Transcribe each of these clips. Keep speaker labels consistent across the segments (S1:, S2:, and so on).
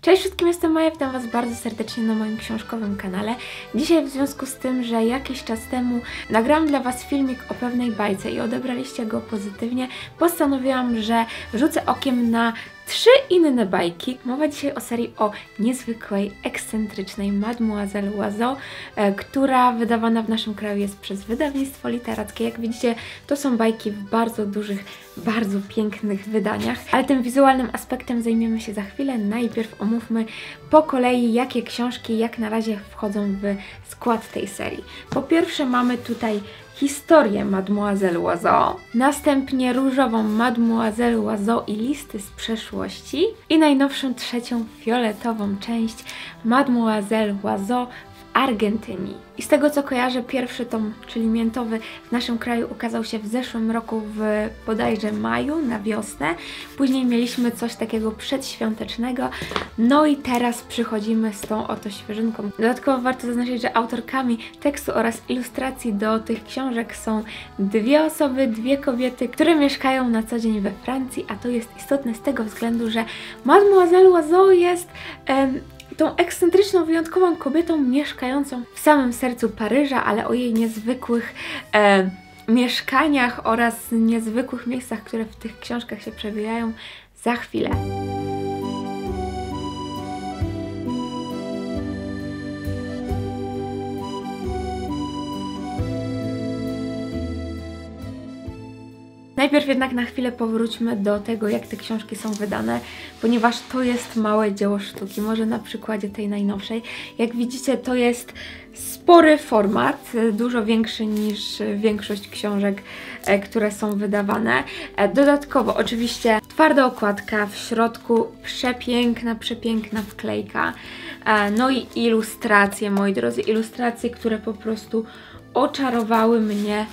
S1: Cześć wszystkim, jestem Maja, witam Was bardzo serdecznie na moim książkowym kanale. Dzisiaj w związku z tym, że jakiś czas temu nagrałam dla Was filmik o pewnej bajce i odebraliście go pozytywnie, postanowiłam, że rzucę okiem na trzy inne bajki. Mowa dzisiaj o serii o niezwykłej, ekscentrycznej Mademoiselle Oiseau, e, która wydawana w naszym kraju jest przez wydawnictwo literackie. Jak widzicie, to są bajki w bardzo dużych, bardzo pięknych wydaniach, ale tym wizualnym aspektem zajmiemy się za chwilę. Najpierw omówmy po kolei, jakie książki jak na razie wchodzą w skład tej serii. Po pierwsze mamy tutaj historię Mademoiselle Oiseau, następnie różową Mademoiselle Oiseau i listy z przeszłości i najnowszą trzecią fioletową część Mademoiselle Oiseau Argentynii. I z tego co kojarzę, pierwszy tom, czyli miętowy, w naszym kraju ukazał się w zeszłym roku w bodajże maju, na wiosnę. Później mieliśmy coś takiego przedświątecznego. No i teraz przychodzimy z tą oto świeżynką. Dodatkowo warto zaznaczyć, że autorkami tekstu oraz ilustracji do tych książek są dwie osoby, dwie kobiety, które mieszkają na co dzień we Francji, a to jest istotne z tego względu, że Mademoiselle Oiseau jest... Em, tą ekscentryczną, wyjątkową kobietą mieszkającą w samym sercu Paryża, ale o jej niezwykłych e, mieszkaniach oraz niezwykłych miejscach, które w tych książkach się przewijają za chwilę. Najpierw jednak na chwilę powróćmy do tego, jak te książki są wydane, ponieważ to jest małe dzieło sztuki, może na przykładzie tej najnowszej. Jak widzicie, to jest spory format, dużo większy niż większość książek, e, które są wydawane. E, dodatkowo oczywiście twarda okładka, w środku przepiękna, przepiękna wklejka, e, no i ilustracje, moi drodzy, ilustracje, które po prostu oczarowały mnie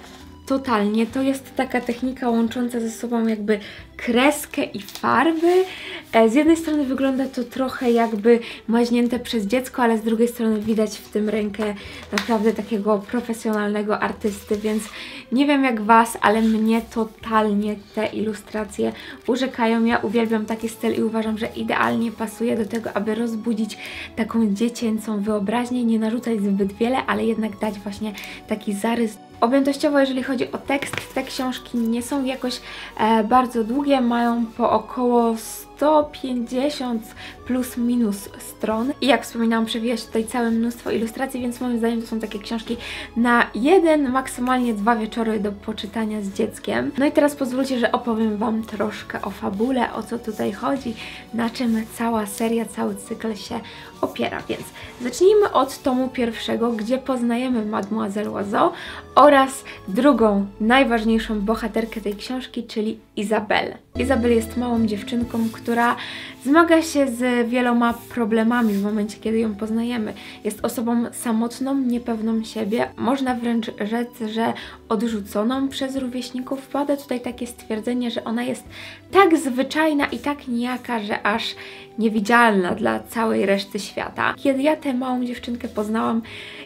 S1: totalnie. To jest taka technika łącząca ze sobą jakby kreskę i farby. E, z jednej strony wygląda to trochę jakby maźnięte przez dziecko, ale z drugiej strony widać w tym rękę naprawdę takiego profesjonalnego artysty, więc nie wiem jak Was, ale mnie totalnie te ilustracje urzekają. Ja uwielbiam taki styl i uważam, że idealnie pasuje do tego, aby rozbudzić taką dziecięcą wyobraźnię, nie narzucać zbyt wiele, ale jednak dać właśnie taki zarys Objętościowo, jeżeli chodzi o tekst, te książki nie są jakoś e, bardzo długie, mają po około 150 plus minus stron. I jak wspominałam, przewija się tutaj całe mnóstwo ilustracji, więc moim zdaniem to są takie książki na jeden, maksymalnie dwa wieczory do poczytania z dzieckiem. No i teraz pozwólcie, że opowiem Wam troszkę o fabule, o co tutaj chodzi, na czym cała seria, cały cykl się opiera. Więc zacznijmy od tomu pierwszego, gdzie poznajemy Mademoiselle Oiseau oraz drugą, najważniejszą bohaterkę tej książki, czyli Izabelę. Izabel jest małą dziewczynką, która zmaga się z wieloma problemami w momencie, kiedy ją poznajemy. Jest osobą samotną, niepewną siebie, można wręcz rzec, że odrzuconą przez rówieśników. Pada tutaj takie stwierdzenie, że ona jest tak zwyczajna i tak nijaka, że aż niewidzialna dla całej reszty świata. Kiedy ja tę małą dziewczynkę poznałam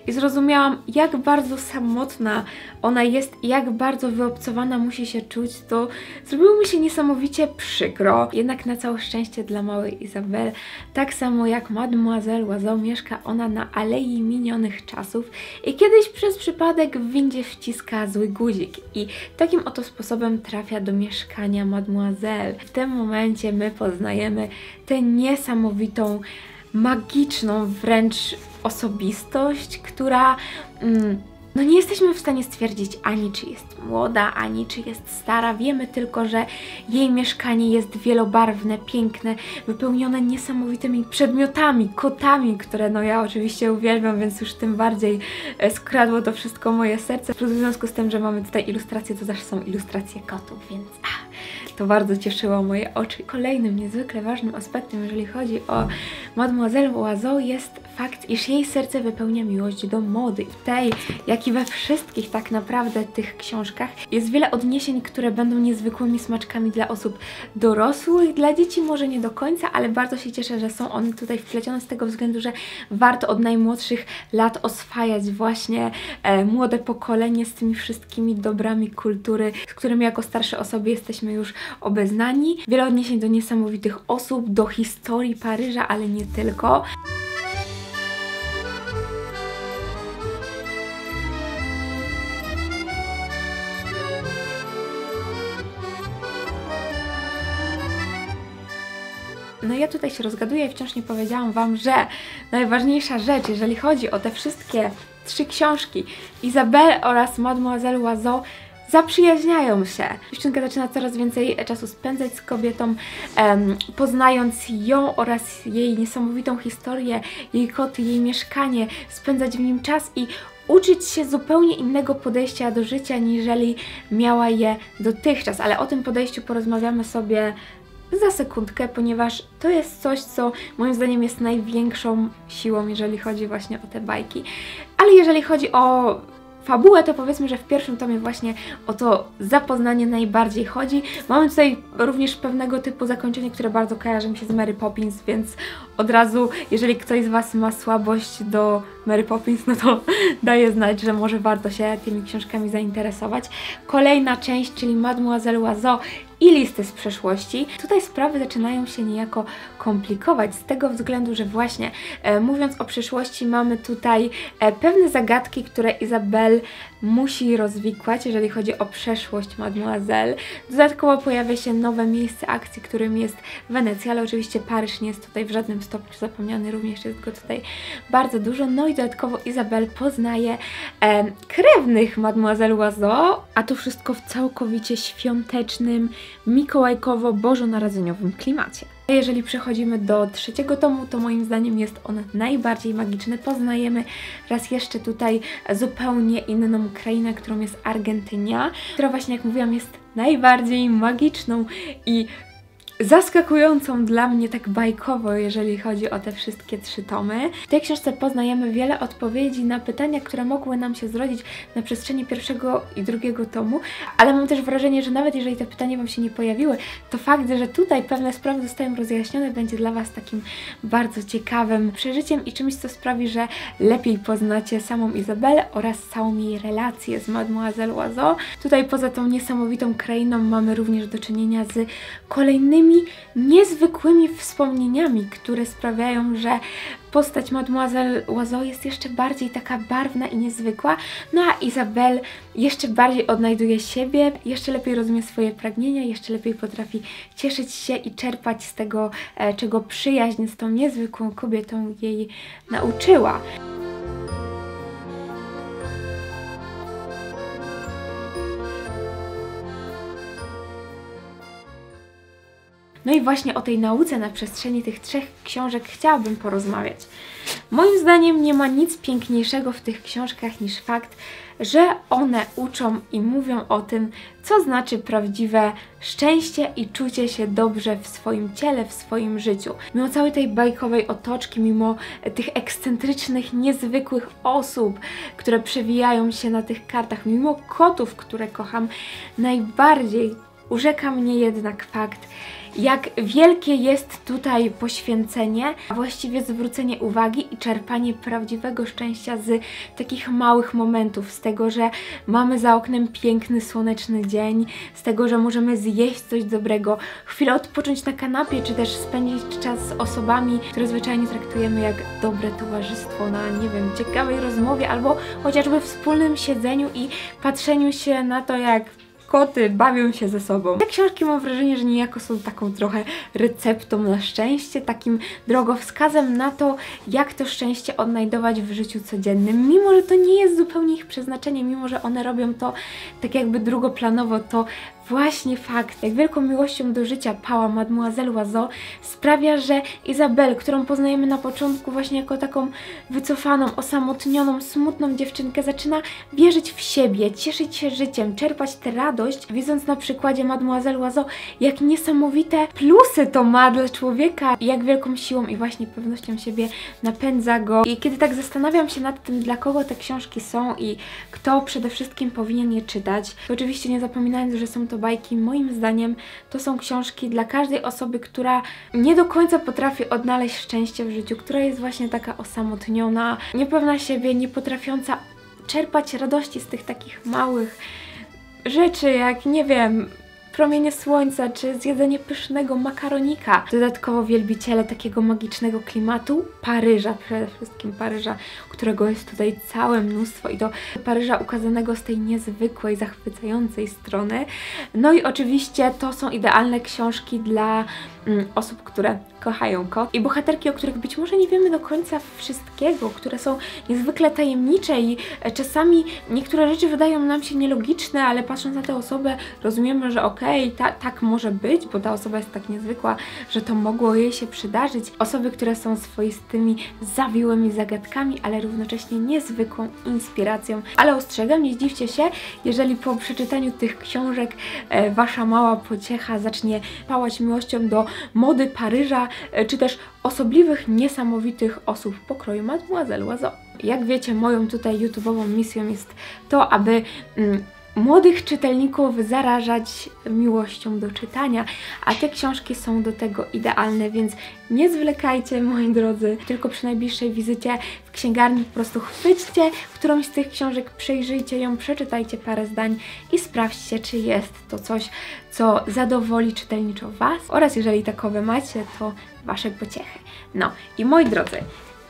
S1: i zrozumiałam, jak bardzo samotna ona jest i jak bardzo wyobcowana musi się czuć, to zrobiło mi się niesamowicie przykro. Jednak na całe szczęście dla małej Izabel, tak samo jak Mademoiselle Oiseau, mieszka ona na Alei Minionych Czasów i kiedyś przez przypadek w windzie wciska zły guzik i takim oto sposobem trafia do mieszkania Mademoiselle. W tym momencie my poznajemy tę niesamowitą, magiczną wręcz osobistość, która mm, no nie jesteśmy w stanie stwierdzić ani czy jest młoda, ani czy jest stara. Wiemy tylko, że jej mieszkanie jest wielobarwne, piękne, wypełnione niesamowitymi przedmiotami, kotami, które no ja oczywiście uwielbiam, więc już tym bardziej e, skradło to wszystko moje serce. W związku z tym, że mamy tutaj ilustracje, to też są ilustracje kotów, więc... To bardzo cieszyło moje oczy. Kolejnym niezwykle ważnym aspektem, jeżeli chodzi o Mademoiselle Oiseau jest fakt, iż jej serce wypełnia miłość do mody. W tej, jak i we wszystkich tak naprawdę tych książkach jest wiele odniesień, które będą niezwykłymi smaczkami dla osób dorosłych, dla dzieci może nie do końca, ale bardzo się cieszę, że są one tutaj wplecione z tego względu, że warto od najmłodszych lat oswajać właśnie e, młode pokolenie z tymi wszystkimi dobrami kultury, z którymi jako starsze osoby jesteśmy już obeznani. Wiele odniesień do niesamowitych osób, do historii Paryża, ale nie tylko. No ja tutaj się rozgaduję i wciąż nie powiedziałam Wam, że najważniejsza rzecz, jeżeli chodzi o te wszystkie trzy książki, Izabelle oraz Mademoiselle Oiseau, zaprzyjaźniają się. Dziewczynka zaczyna coraz więcej czasu spędzać z kobietą, poznając ją oraz jej niesamowitą historię, jej koty, jej mieszkanie, spędzać w nim czas i uczyć się zupełnie innego podejścia do życia, niżeli miała je dotychczas. Ale o tym podejściu porozmawiamy sobie za sekundkę, ponieważ to jest coś, co moim zdaniem jest największą siłą, jeżeli chodzi właśnie o te bajki. Ale jeżeli chodzi o fabułę, to powiedzmy, że w pierwszym tomie właśnie o to zapoznanie najbardziej chodzi. Mamy tutaj również pewnego typu zakończenie, które bardzo kojarzy mi się z Mary Poppins, więc od razu, jeżeli ktoś z Was ma słabość do Mary Poppins, no to daje znać, że może warto się tymi książkami zainteresować. Kolejna część, czyli Mademoiselle Oiseau i listy z przeszłości. Tutaj sprawy zaczynają się niejako komplikować z tego względu, że właśnie e, mówiąc o przyszłości mamy tutaj e, pewne zagadki, które Izabel musi rozwikłać, jeżeli chodzi o przeszłość Mademoiselle. Dodatkowo pojawia się nowe miejsce akcji, którym jest Wenecja, ale oczywiście Paryż nie jest tutaj w żadnym stopniu zapomniany, również jest go tutaj bardzo dużo. No i dodatkowo Izabel poznaje e, krewnych Mademoiselle Oiseau, a to wszystko w całkowicie świątecznym, mikołajkowo-bożonarodzeniowym klimacie. Jeżeli przechodzimy do trzeciego tomu, to moim zdaniem jest on najbardziej magiczny. Poznajemy raz jeszcze tutaj zupełnie inną krainę, którą jest Argentynia, która właśnie, jak mówiłam, jest najbardziej magiczną i zaskakującą dla mnie tak bajkowo, jeżeli chodzi o te wszystkie trzy tomy. W tej książce poznajemy wiele odpowiedzi na pytania, które mogły nam się zrodzić na przestrzeni pierwszego i drugiego tomu, ale mam też wrażenie, że nawet jeżeli te pytania Wam się nie pojawiły, to fakt, że tutaj pewne sprawy zostają rozjaśnione, będzie dla Was takim bardzo ciekawym przeżyciem i czymś, co sprawi, że lepiej poznacie samą Izabelę oraz całą jej relację z Mademoiselle Oiseau. Tutaj poza tą niesamowitą krainą mamy również do czynienia z kolejnymi takimi niezwykłymi wspomnieniami, które sprawiają, że postać Mademoiselle Oiseau jest jeszcze bardziej taka barwna i niezwykła, no a Isabelle jeszcze bardziej odnajduje siebie, jeszcze lepiej rozumie swoje pragnienia, jeszcze lepiej potrafi cieszyć się i czerpać z tego, e, czego przyjaźń z tą niezwykłą kobietą jej nauczyła. No i właśnie o tej nauce na przestrzeni tych trzech książek chciałabym porozmawiać. Moim zdaniem nie ma nic piękniejszego w tych książkach niż fakt, że one uczą i mówią o tym, co znaczy prawdziwe szczęście i czucie się dobrze w swoim ciele, w swoim życiu. Mimo całej tej bajkowej otoczki, mimo tych ekscentrycznych, niezwykłych osób, które przewijają się na tych kartach, mimo kotów, które kocham, najbardziej urzeka mnie jednak fakt, jak wielkie jest tutaj poświęcenie, a właściwie zwrócenie uwagi i czerpanie prawdziwego szczęścia z takich małych momentów, z tego, że mamy za oknem piękny, słoneczny dzień, z tego, że możemy zjeść coś dobrego, chwilę odpocząć na kanapie, czy też spędzić czas z osobami, które zwyczajnie traktujemy jak dobre towarzystwo na, nie wiem, ciekawej rozmowie, albo chociażby wspólnym siedzeniu i patrzeniu się na to, jak koty bawią się ze sobą. Te książki mam wrażenie, że niejako są taką trochę receptą na szczęście, takim drogowskazem na to, jak to szczęście odnajdować w życiu codziennym, mimo że to nie jest zupełnie ich przeznaczenie, mimo że one robią to tak jakby drugoplanowo, to właśnie fakt, jak wielką miłością do życia pała Mademoiselle Oiseau sprawia, że Izabel, którą poznajemy na początku właśnie jako taką wycofaną, osamotnioną, smutną dziewczynkę, zaczyna wierzyć w siebie, cieszyć się życiem, czerpać tę radość, widząc na przykładzie Mademoiselle Oiseau, jak niesamowite plusy to ma dla człowieka, jak wielką siłą i właśnie pewnością siebie napędza go. I kiedy tak zastanawiam się nad tym, dla kogo te książki są i kto przede wszystkim powinien je czytać, to oczywiście nie zapominając, że są to bajki, moim zdaniem to są książki dla każdej osoby, która nie do końca potrafi odnaleźć szczęście w życiu, która jest właśnie taka osamotniona, niepewna siebie, nie potrafiąca czerpać radości z tych takich małych rzeczy, jak nie wiem, promienie słońca, czy zjedzenie pysznego makaronika. Dodatkowo wielbiciele takiego magicznego klimatu, Paryża, przede wszystkim Paryża, którego jest tutaj całe mnóstwo i do Paryża ukazanego z tej niezwykłej, zachwycającej strony. No i oczywiście to są idealne książki dla mm, osób, które kochają kot i bohaterki, o których być może nie wiemy do końca wszystkiego, które są niezwykle tajemnicze i e, czasami niektóre rzeczy wydają nam się nielogiczne, ale patrząc na tę osobę rozumiemy, że okej, okay, ta, tak może być, bo ta osoba jest tak niezwykła, że to mogło jej się przydarzyć. Osoby, które są swoistymi, zawiłymi zagadkami, ale równocześnie niezwykłą inspiracją. Ale ostrzegam, nie zdziwcie się, jeżeli po przeczytaniu tych książek e, wasza mała pociecha zacznie pałać miłością do mody Paryża, e, czy też osobliwych, niesamowitych osób pokroju Mademoiselle Oiseau. Jak wiecie, moją tutaj YouTube'ową misją jest to, aby mm, młodych czytelników zarażać miłością do czytania, a te książki są do tego idealne, więc nie zwlekajcie, moi drodzy, tylko przy najbliższej wizycie w księgarni po prostu chwyćcie którąś z tych książek, przejrzyjcie ją, przeczytajcie parę zdań i sprawdźcie, czy jest to coś, co zadowoli czytelniczo Was oraz jeżeli takowe macie, to Wasze pociechy. No i moi drodzy,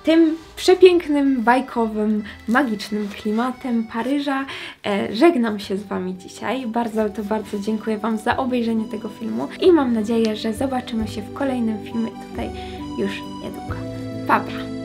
S1: tym przepięknym, bajkowym, magicznym klimatem Paryża e, żegnam się z Wami dzisiaj. Bardzo, to bardzo dziękuję Wam za obejrzenie tego filmu i mam nadzieję, że zobaczymy się w kolejnym filmie tutaj już niedługo. Pa, pa!